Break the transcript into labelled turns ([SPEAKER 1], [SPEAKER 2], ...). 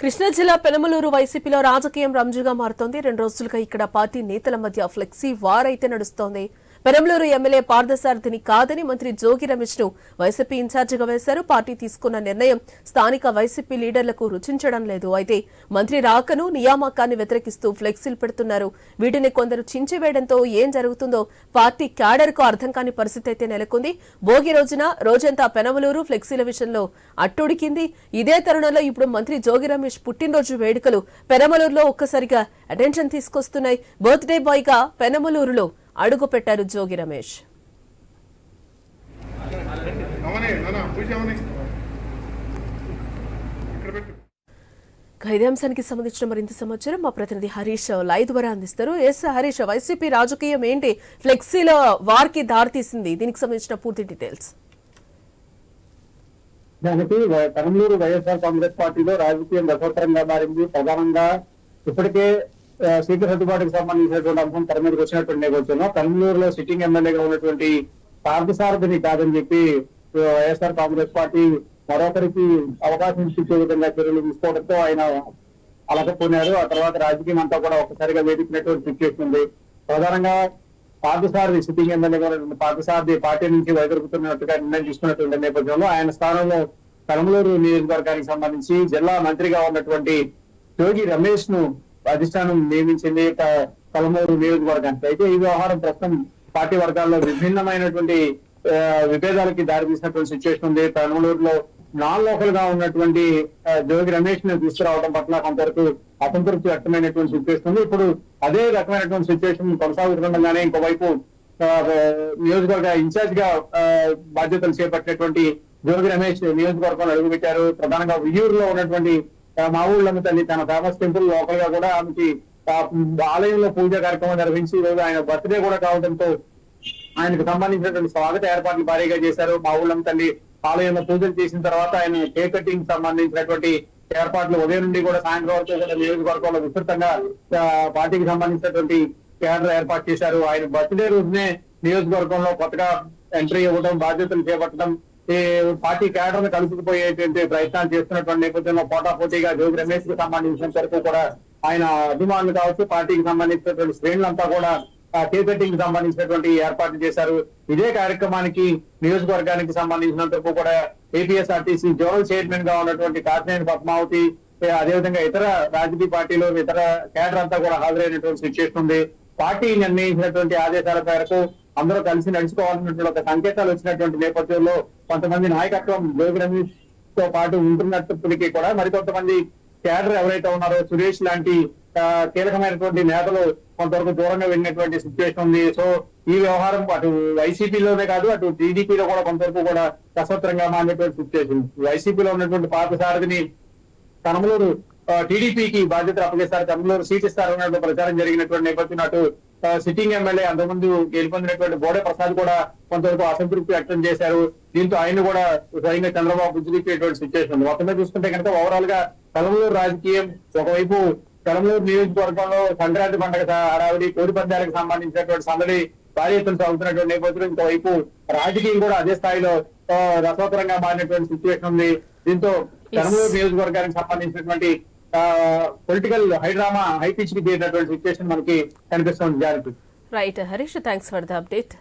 [SPEAKER 1] కృష్ణా జిల్లా పెనమలూరు వైసీపీలో రాజకీయం రంజుగా మారుతోంది. రెండు రోజులుగా ఇక్కడ పార్టీ నేతల మధ్య ఫ్లెక్సీ వార్ అయితే నడుస్తోంది. పెరంలూరు ఎమ్మెల్యే పార్థసారథిని కాదని మంత్రి జోగి రమేష్ను వైసీపీ ఇన్ఛార్జిగా వేశారు. పార్టీ తీసుకున్న నిర్ణయం స్థానిక వైసీపీ లీడర్లకు రుచించడం లేదు. అయితే మంత్రి రాకను నియామకాన్ని వ్యతిరేకిస్తూ ఫ్లెక్సీలు పెడుతున్నారు. వీటిని కొందరు చించివేయడంతో ఏం జరుగుతుందో పార్టీ క్యాడర్కు అర్థం కాని పరిస్థితి అయితే నెలకొంది. భోగి రోజున రోజంతా పెనమలూరు ఫ్లెక్సీల విషయంలో అట్టుడికింది. ఇదే తరుణంలో ఇప్పుడు మంత్రి జోగి రమేష్ పుట్టినరోజు వేడుకలు పెనమలూరులో ఒక్కసారిగా అటెన్షన్ తీసుకొస్తున్నాయి. బర్త్డే బాయ్గా పెనమలూరులో అడుగు పెట్టారు జోగి రమేష్. ఇదే అంశానికి సంబంధించిన మరింత సమాచారం మా ప్రతినిధి హరీష్ లైవ్ ద్వారా అందిస్తారు. ఎస్ హరీష్ వైసీపీ రాజకీయం ఏంటి? ఫ్లెక్సీల వార్కి దారితీసింది దీనికి సంబంధించిన పూర్తి డీటెయిల్స్.
[SPEAKER 2] దానికి కర్నూలు వైఎస్ఆర్ కాంగ్రెస్ పార్టీలో రాజకీయం రసవత్తరంగా మారింది. ప్రధానంగా ఇప్పటికే ఆ, సీట్ల సర్దుబాటుకు సంబంధించినటువంటి అంశం తెర మీదకి వచ్చినటువంటి నేపథ్యంలో కర్నూలులో సిట్టింగ్ ఎమ్మెల్యేగా ఉన్నటువంటి పార్థసారథిని కాదని చెప్పి వైఎస్ఆర్ కాంగ్రెస్ పార్టీ మరొకరికి అవకాశం ఇచ్చే విధంగా చర్యలు తీసుకోవడంతో ఆయన అలకపోయినారు ఆ తర్వాత రాజకీయం అంతా కూడా ఒకసారిగా వేదికినటువంటి సిచ్యువేషన్ ఉంది. ప్రధానంగా పార్థసారథి సిట్టింగ్ ఎమ్మెల్యేగా పార్థసారథి పార్టీ నుంచి వైదొరుకుతున్నట్టుగా నిర్ణయం తీసుకున్నటువంటి నేపథ్యంలో ఆయన స్థానంలో కడమలూరు నియోజకవర్గానికి సంబంధించి జిల్లా మంత్రిగా ఉన్నటువంటి యోగి రమేష్ను అధిష్టానం నియమించింది కలమూరు నియోజకవర్గానికి. అయితే ఈ వ్యవహారం ప్రస్తుతం పార్టీ వర్గాల్లో విభిన్నమైనటువంటి విభేదాలకి దారితీసినటువంటి సిచ్యువేషన్ ఉంది. కలమలూరులో నాన్ లోకల్గా ఉన్నటువంటి జోగి రమేష్ని తీసుకురావడం పట్ల కొంతవరకు అసంతృప్తి వ్యక్తమైనటువంటి సిచ్యువేషన్ ఉంది. ఇప్పుడు అదే రకమైనటువంటి సిచ్యువేషన్ కొనసాగుతుండగానే ఇంకోవైపు నియోజకవర్గ ఇన్ఛార్జ్గా ఆ, బాధ్యతలు చేపట్టినటువంటి జోగి రమేష్ నియోజకవర్గంలో అడుగుపెట్టారు. ప్రధానంగా విజయూరులో ఉన్నటువంటి మా ఊళ్ళమ్మ తల్లి తన ఫేమస్ టెంపుల్ లోకల్గా కూడా ఆమెకి ఆలయంలో పూజ కార్యక్రమం నిర్వహించి ఈరోజు ఆయన బర్త్డే కూడా కావడంతో ఆయనకు సంబంధించినటువంటి స్వాగత ఏర్పాట్లు భారీగా చేశారు. మా ఊళ్ళమ్మ తల్లి ఆలయంలో పూజలు చేసిన తర్వాత ఆయన కేక్ కటింగ్ సంబంధించినటువంటి ఏర్పాట్లు ఉదయం నుండి కూడా సాయంత్రం వరకు కూడా నియోజకవర్గంలో విస్తృతంగా పార్టీకి సంబంధించినటువంటి కేడర్ ఏర్పాటు చేశారు. ఆయన బర్త్డే రోజునే నియోజకవర్గంలో కొత్తగా ఎంట్రీ ఇవ్వడం బాధ్యతలు చేపట్టడం ఈ పార్టీ కేడర్ను కలుపుకుపోయేటువంటి ప్రయత్నాలు చేస్తున్నటువంటి నేపథ్యంలో పోటాపోటీగా జోగి రమేష్కి సంబంధించినంత వరకు కూడా ఆయన అభిమానులు కావచ్చు పార్టీకి సంబంధించినటువంటి శ్రేణులంతా కూడా ఆ కి సంబంధించినటువంటి ఏర్పాట్లు చేశారు. ఇదే కార్యక్రమానికి నియోజకవర్గానికి సంబంధించిన వరకు కూడా ఏపీఎస్ఆర్టీసీ జోనల్ చైర్మన్గా ఉన్నటువంటి కాసినేని పద్మావతి అదేవిధంగా ఇతర రాజకీయ పార్టీలు ఇతర కేడర్ అంతా కూడా హాజరైనటువంటి సిచ్యువేషన్ ఉంది. పార్టీ నిర్ణయించినటువంటి ఆదేశాల మేరకు అందరూ కలిసి నడుచుకోవాలన్నటువంటి ఒక సంకేతాలు వచ్చినటువంటి నేపథ్యంలో కొంతమంది నాయకత్వం జోగి రమేష్తో పాటు ఉంటున్నప్పటికీ కూడా మరికొంతమంది కేడర్ ఎవరైతే ఉన్నారో సురేష్ లాంటి కీలకమైనటువంటి నేతలు కొంతవరకు దూరంగా వెళ్ళినటువంటి సిచ్యువేషన్ ఉంది. సో ఈ వ్యవహారం అటు వైసీపీలోనే కాదు అటు టీడీపీలో కూడా కొంతవరకు కూడా కసత్రంగా మారినటువంటి సిచ్యువేషన్ వైసీపీలో ఉన్నటువంటి పాత సారథిని కనమలూరు టీడీపీకి బాధ్యతలు అప్పగిస్తారు. కనమలూరు సీట్ ఇస్తారు ప్రచారం జరిగినటువంటి నేపథ్యం అటు సిట్టింగ్ ఎమ్మెల్యే అంతకుముందు గెలుపొందినటువంటి బోడే ప్రసాద్ కూడా కొంతవరకు అసంతృప్తి వ్యక్తం చేశారు. దీంతో ఆయన కూడా స్వయంగా చంద్రబాబు బుజ్జిరిపోయేటువంటి సిచ్యువేషన్ మొత్తం చూసుకుంటే కనుక ఓవరాల్గా కలమలూరు రాజకీయం ఒకవైపు కలమలూరు నియోజకవర్గంలో సంక్రాంతి పండుగ హడావిడి కోడి పందాలకు సంబంధించినటువంటి సందడి భారీ ఎత్తున సాగుతున్నటువంటి నేపథ్యంలో ఇంకోవైపు రాజకీయం కూడా అదే స్థాయిలో ఆ, రసవత్తరంగా మారినటువంటి సిచ్యువేషన్ ఉంది. దీంతో కర్నూలు నియోజకవర్గానికి సంబంధించినటువంటి పొలిటికల్ హైడ్రామా హై పిచ్కి సిచ్యువేషన్ మనకి కనిపిస్తుంది జాగ్రత్త
[SPEAKER 1] right Harish thanks for the update